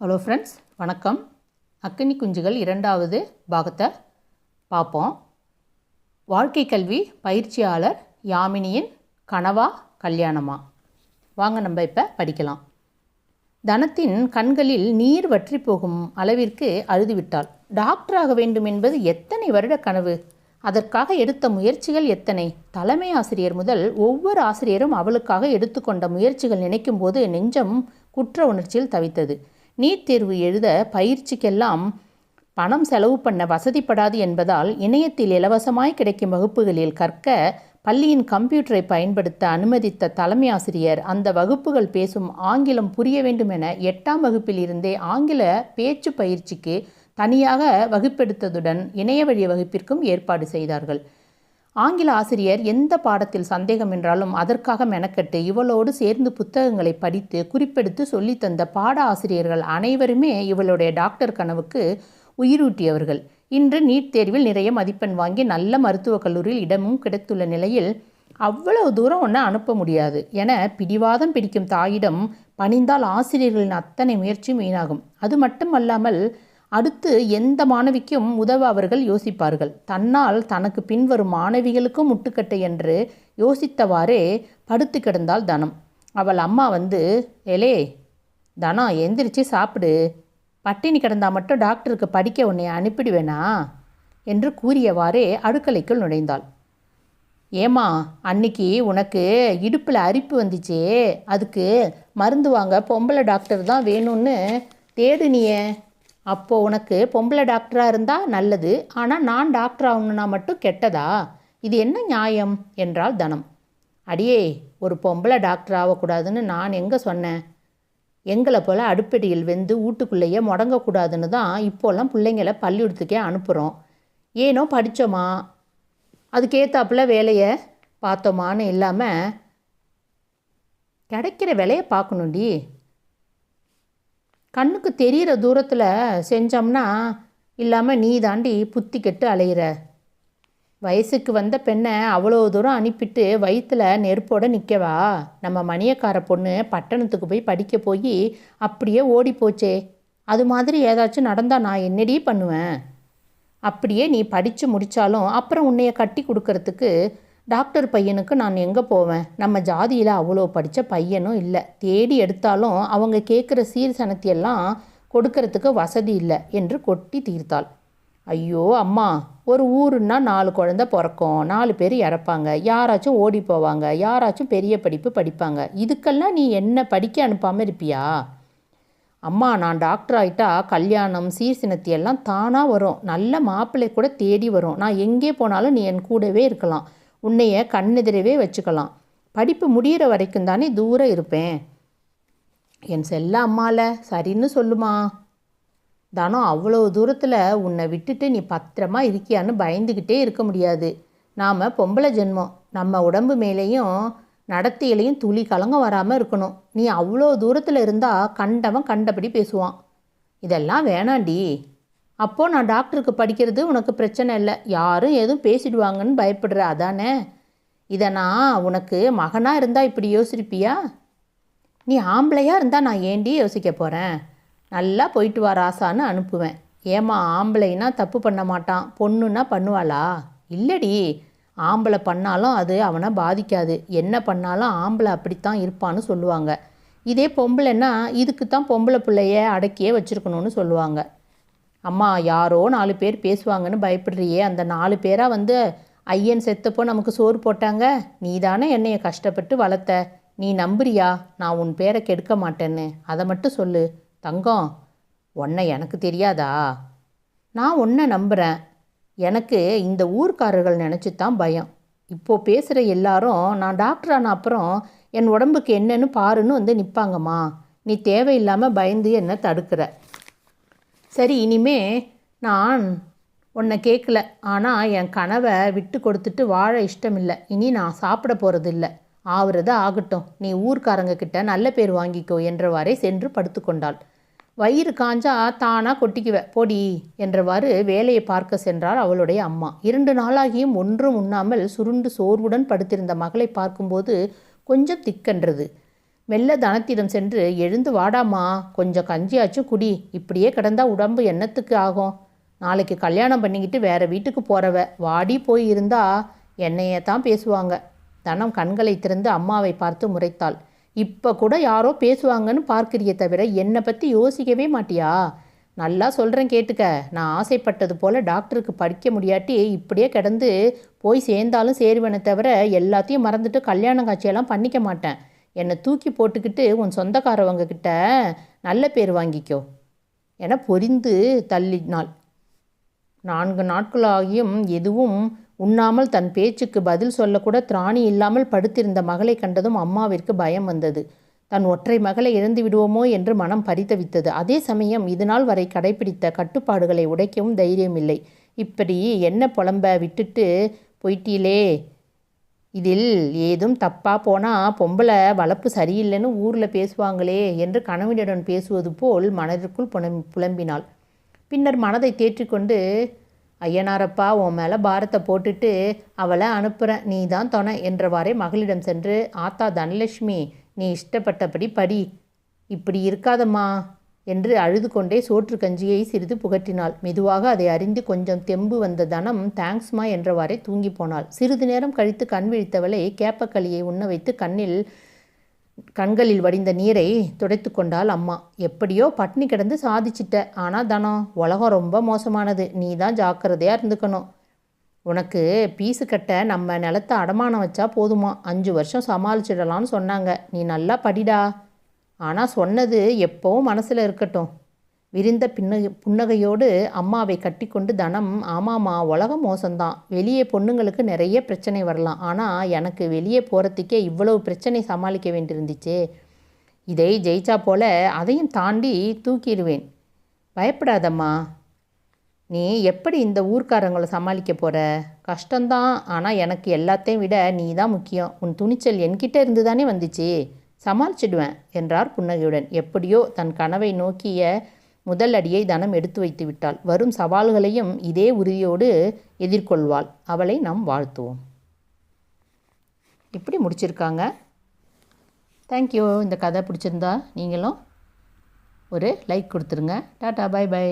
Hello friends வணக்கம். அக்கனி குஞ்சுகள் இரண்டாவது பாகத்தை பார்ப்போம். வாழ்க்கை கல்வி பயிற்சியாளர் யாமினியின் கனவா கல்யாணமா? வாங்க நம்ம இப்போ படிக்கலாம். தனத்தின் கண்களில் நீர் வற்றி போகும் அளவிற்கு அழுதுவிட்டாள். டாக்டராக வேண்டும் என்பது எத்தனை வருட கனவு? அதற்காக எடுத்த முயற்சிகள் எத்தனை? தலைமை ஆசிரியர் முதல் ஒவ்வொரு ஆசிரியரும் அவளுக்காக எடுத்துக்கொண்ட முயற்சிகள் நினைக்கும் போது நெஞ்சம் குற்ற உணர்ச்சியில் தவித்தது. நீட் தேர்வு எழுத பயிற்சிக்கெல்லாம் பணம் செலவு பண்ண வசதிப்படாது என்பதால் இணையத்தில் இலவசமாய் கிடைக்கும் வகுப்புகளில் கற்க பள்ளியின் கம்ப்யூட்டரை பயன்படுத்த அனுமதித்த தலைமை ஆசிரியர் அந்த வகுப்புகள் பேசும் ஆங்கிலம் புரிய வேண்டும் என எட்டாம் வகுப்பில் இருந்தே ஆங்கில பேச்சு பயிற்சிக்கு தனியாக வகுப்பெடுத்ததுடன் இணைய வழி வகுப்பிற்கும் ஏற்பாடு செய்தார்கள். ஆங்கில ஆசிரியர் எந்த பாடத்தில் சந்தேகம் என்றாலும் அதற்காக மெனக்கட்டு இவளோடு சேர்ந்து புத்தகங்களை படித்து குறிப்பெடுத்து சொல்லித்தந்த பாட ஆசிரியர்கள் அனைவருமே இவளுடைய டாக்டர் கனவுக்கு உயிரூட்டியவர்கள். இன்று நீட் தேர்வில் நிறைய மதிப்பெண் வாங்கி நல்ல மருத்துவக் கல்லூரியில் இடமும் கிடைத்துள்ள நிலையில் அவ்வளவு தூரம் ஒன்று அனுப்ப முடியாது. என பிடிவாதம் பிடிக்கும் தாயிடம் பணிந்தால் ஆசிரியர்களின் அத்தனை முயற்சியும் வீணாகும். அது மட்டுமல்லாமல் அடுத்து எந்த மாணவிக்கும் உதவ அவர்கள் யோசிப்பார்கள். தன்னால் தனக்கு பின்வரும் மாணவிகளுக்கும் முட்டுக்கட்டை என்று யோசித்தவாறே படுத்து கிடந்தாள் தனம். அவள் அம்மா வந்து ஏலே தனம் எந்திரிச்சு சாப்பிடு. பட்டினி கிடந்தா மட்டும் டாக்டருக்கு படிக்க உன்னை அனுப்பிடுவேனா? என்று கூறியவாறே அடுக்கலைக்குள் நுழைந்தாள். ஏமா அன்னைக்கு உனக்கு இடுப்பில் அரிப்பு வந்துச்சே. அதுக்கு மருந்து வாங்க பொம்பளை டாக்டர் தான் வேணும்னு தேடுனியே. அப்போது உனக்கு பொம்பளை டாக்டராக இருந்தால் நல்லது ஆனால் நான் டாக்டர் ஆகணும்னா மட்டும் கெட்டதா? இது என்ன நியாயம்? என்றால் தனம். அடியே ஒரு பொம்பளை டாக்டர் ஆகக்கூடாதுன்னு நான் எங்கே சொன்னேன்? எங்களை போல் அடுப்படியில் வெந்து வீட்டுக்குள்ளேயே முடங்கக்கூடாதுன்னு தான் இப்போல்லாம் பிள்ளைங்கள பள்ளிக்கூடத்துக்கே அனுப்புகிறோம் ஏனோ படித்தோமா அதுக்கேற்றாப்புல வேலையை பார்த்தோமான்னு இல்லாமல் கிடைக்கிற வேலையை பார்க்கணுண்டி கண்ணுக்கு தெரிகிற தூரத்தில் செஞ்சோம்னா இல்லாமல் நீ தாண்டி புத்தி கெட்டு அலையிற. வயசுக்கு வந்த பெண்ணை அவ்வளோ தூரம் அனுப்பிட்டு வயிற்றில் நெருப்போட நிற்கவா நம்ம மணியக்கார பொண்ணு பட்டணத்துக்கு போய் படிக்க போய் அப்படியே ஓடி போச்சே. அது மாதிரி ஏதாச்சும் நடந்தால் நான் என்னடி பண்ணுவேன்? அப்படியே நீ படித்து முடித்தாலும் அப்புறம் உன்னைய கட்டி கொடுக்கறதுக்கு டாக்டர் பையனுக்கு நான் எங்கே போவேன்? நம்ம ஜாதியில் அவ்வளோ படித்த பையனும் இல்லை. தேடி எடுத்தாலும் அவங்க கேட்குற சீர் சனத்தியெல்லாம் கொடுக்கறதுக்கு வசதி இல்லை என்று கொட்டி தீர்த்தாள். ஐயோ அம்மா ஒரு ஊருன்னா நாலு குழந்த பிறக்கும். நாலு பேர் இறப்பாங்க. யாராச்சும் ஓடி போவாங்க. யாராச்சும் பெரிய படிப்பு படிப்பாங்க. இதுக்கெல்லாம் நீ என்ன படிக்க அனுப்பாமல் இருப்பியா? அம்மா நான் டாக்டர் ஆகிட்டா கல்யாணம் சீர்சினத்தி எல்லாம் தானாக வரும். நல்ல மாப்பிள்ளை கூட தேடி வரும். நான் எங்கே போனாலும் நீ என் கூடவே இருக்கலாம். உன்னைய கண்ணெதிரவே வச்சுக்கலாம். படிப்பு முடிகிற வரைக்கும் தானே தூரம் இருப்பேன். என் செல்ல அம்மால சரின்னு சொல்லுமா? தானோ அவ்வளோ தூரத்தில் உன்னை விட்டுட்டு நீ பத்திரமா இருக்கியான்னு பயந்துக்கிட்டே இருக்க முடியாது. நாம் பொம்பளை ஜென்மம். நம்ம உடம்பு மேலேயும் நடத்தையிலையும் துளி கலங்க வராமல் இருக்கணும். நீ அவ்வளோ தூரத்தில் இருந்தால் கண்டவன் கண்டபடி பேசுவான். இதெல்லாம் வேணாண்டி. அப்போது நான் டாக்டருக்கு படிக்கிறது உனக்கு பிரச்சனை இல்லை. யாரும் எதுவும் பேசிடுவாங்கன்னு பயப்படுற அதானே? இதை நான் உனக்கு மகனாக இருந்தால் இப்படி யோசிப்பியா? நீ ஆம்பளையாக இருந்தால் நான் ஏண்டி யோசிக்க போகிறேன் நல்லா போயிட்டு வா ராசான்னு அனுப்புவேன். ஏமா ஆம்பளைனா தப்பு பண்ண மாட்டான். பொண்ணுன்னா பண்ணுவாளா? இல்லடி. ஆம்பளை பண்ணாலும் அது அவனை பாதிக்காது. என்ன பண்ணாலும் ஆம்பளை அப்படித்தான் இருப்பான்னு சொல்லுவாங்க. இதே பொம்பளைன்னா இதுக்கு தான் பொம்பளை பிள்ளைய அடக்கியே வச்சுருக்கணும்னு சொல்லுவாங்க. அம்மா யாரோ நாலு பேர் பேசுவாங்கன்னு பயப்படுறியே. அந்த நாலு பேராக வந்து ஐயன் செத்தப்போ நமக்கு சோறு போட்டாங்க? நீ தானே என்னையை கஷ்டப்பட்டு வளர்த்த? நீ நம்புறியா? நான் உன் பேரை கெடுக்க மாட்டேன்னு. அதை மட்டும் சொல்லு. தங்கம் உன்னை எனக்கு தெரியாதா? நான் உன்னை நம்புகிறேன் எனக்கு இந்த ஊர்க்காரர்கள் நினச்சி தான் பயம். இப்போது பேசுகிற எல்லாரும் நான் டாக்டர் ஆன அப்புறம் என் உடம்புக்கு என்னன்னு பாருன்னு வந்து நிற்பாங்கம்மா நீ தேவையில்லாமல் பயந்து என்னை தடுக்கிற. சரி இனிமே நான் உன்னை கேட்கல ஆனால் என் கனவை விட்டு கொடுத்துட்டு வாழ இஷ்டமில்லை. இனி நான் சாப்பிட போகிறது இல்லை ஆகட்டும். நீ ஊர்க்காரங்க கிட்ட நல்ல பேர் வாங்கிக்கோ என்றவாறே சென்று படுத்துக்கொண்டாள் வயிறு காஞ்சா தானா கொட்டிக்குவ. பொடி என்றவாறு வேலையை பார்க்க சென்றாள் அவளுடைய அம்மா. இரண்டு நாளாகியும் ஒன்றும் உண்ணாமல் சுருண்டு சோர்வுடன் படுத்திருந்த மகளை பார்க்கும்போது கொஞ்சம் திக்கென்றது. மெல்ல தனத்திடம் சென்று எழுந்து வாடாமா கொஞ்சம் கஞ்சியாச்சும் குடி. இப்படியே கிடந்தா உடம்பு என்னத்துக்கு ஆகும்? நாளைக்கு கல்யாணம் பண்ணிக்கிட்டு வேற வீட்டுக்கு போறவ வாடி போய் இருந்தா என்னையே தான் பேசுவாங்க. தனம் கண்களை திறந்து அம்மாவை பார்த்து முறைத்தாள். இப்போ கூட யாரோ பேசுவாங்கன்னு பார்க்கிறியே தவிர என்னை பற்றி யோசிக்கவே மாட்டியா? நல்லா சொல்கிறேன் கேட்டுக்க. நான் ஆசைப்பட்டது போல் டாக்டருக்கு படிக்க முடியாட்டி இப்படியே கிடந்து போய் சேர்ந்தாலும் சேருவேனே தவிர எல்லாத்தையும் மறந்துட்டு கல்யாண காட்சியெல்லாம் பண்ணிக்க மாட்டேன். என்னை தூக்கி போட்டுக்கிட்டு உன் சொந்தக்காரவங்க கிட்ட நல்ல பேர் வாங்கிக்கோ. என பொரிந்து தள்ளினாள். நான்கு நாட்களாகியும் எதுவும் உண்ணாமல் தன் பேச்சுக்கு பதில் சொல்லக்கூட திராணி இல்லாமல் படுத்திருந்த மகளை கண்டதும் அம்மாவிற்கு பயம் வந்தது. தன் ஒற்றை மகளை இழந்து விடுவோமோ என்று மனம் பரித்தவித்தது அதே சமயம் இதுநாள் வரை கடைபிடித்த கட்டுப்பாடுகளை உடைக்கவும் தைரியம் இல்லை இப்படி என்ன புலம்ப விட்டுட்டு போயிட்டீலே? இதில் ஏதும் தப்பாக போனால் பொம்பளை வளர்ப்பு சரியில்லைன்னு ஊரில் பேசுவாங்களே என்று கணவனுடன் பேசுவது போல் மனதிற்குள் புலம் புலம்பினாள். பின்னர் மனதை தேற்றிக்கொண்டு ஐயனாரப்பா உன் மேலே பாரத்தை போட்டுட்டு அவளை அனுப்புகிறேன் நீ தான் துணை என்றவாறே மகளிடம் சென்று ஆத்தா தனலட்சுமி நீ இஷ்டப்பட்டபடி படி. இப்படி இருக்காதம்மா. என்று அழுது கொண்டே சோற்று கஞ்சியை சிறிது புகட்டினாள். மெதுவாக அதை அறிந்து கொஞ்சம் தெம்பு வந்த தனம் தேங்க்ஸ்மா என்றவாறே தூங்கி போனாள். சிறிது நேரம் கழித்து கண் விழித்தவளை கேப்பக்களியை உண்ண வைத்து கண்ணில் கண்களில் வடிந்த நீரை துடைத்து கொண்டாள் அம்மா. எப்படியோ பட்னி கிடந்து சாதிச்சிட்ட. ஆனால் தனம் உலகம் ரொம்ப மோசமானது. நீ தான் ஜாக்கிரதையாக இருந்துக்கணும். உனக்கு பீஸு கட்ட நம்ம நிலத்தை அடமானம் வச்சா போதுமா? அஞ்சு வருஷம் சமாளிச்சிடலான்னு சொன்னாங்க. நீ நல்லா படிடா. ஆனால் சொன்னது எப்போவும் மனசில் இருக்கட்டும். விரிந்த பின்னகை புன்னகையோடு அம்மாவை கட்டிக்கொண்டு தனம் ஆமாம்மா உலகம் மோசம்தான். வெளியே பொண்ணுங்களுக்கு நிறைய பிரச்சனை வரலாம். ஆனால் எனக்கு வெளியே போகிறதுக்கே இவ்வளவு பிரச்சனை சமாளிக்க வேண்டியிருந்துச்சே. இதை ஜெயிச்சா போல அதையும் தாண்டி தூக்கிடுவேன். பயப்படாதம்மா. நீ எப்படி இந்த ஊர்க்காரங்களை சமாளிக்க போகிற கஷ்டம்தான். ஆனால் எனக்கு எல்லாத்தையும் விட நீ தான் முக்கியம். உன் துணிச்சல் என்கிட்ட இருந்து தானே வந்துச்சு. சமாளிச்சிடுவேன் என்றார் புன்னகையுடன். எப்படியோ தன் கனவை நோக்கிய முதல் அடியை தனம் எடுத்து வைத்து விட்டாள் வரும் சவால்களையும் இதே உறுதியோடு எதிர்கொள்வாள். அவளை நாம் வாழ்த்துவோம். இப்படி முடிச்சிருக்காங்க. தேங்க்யூ இந்த கதை பிடிச்சிருந்தா நீங்களும் ஒரு லைக் கொடுத்துருங்க. Tata bye bye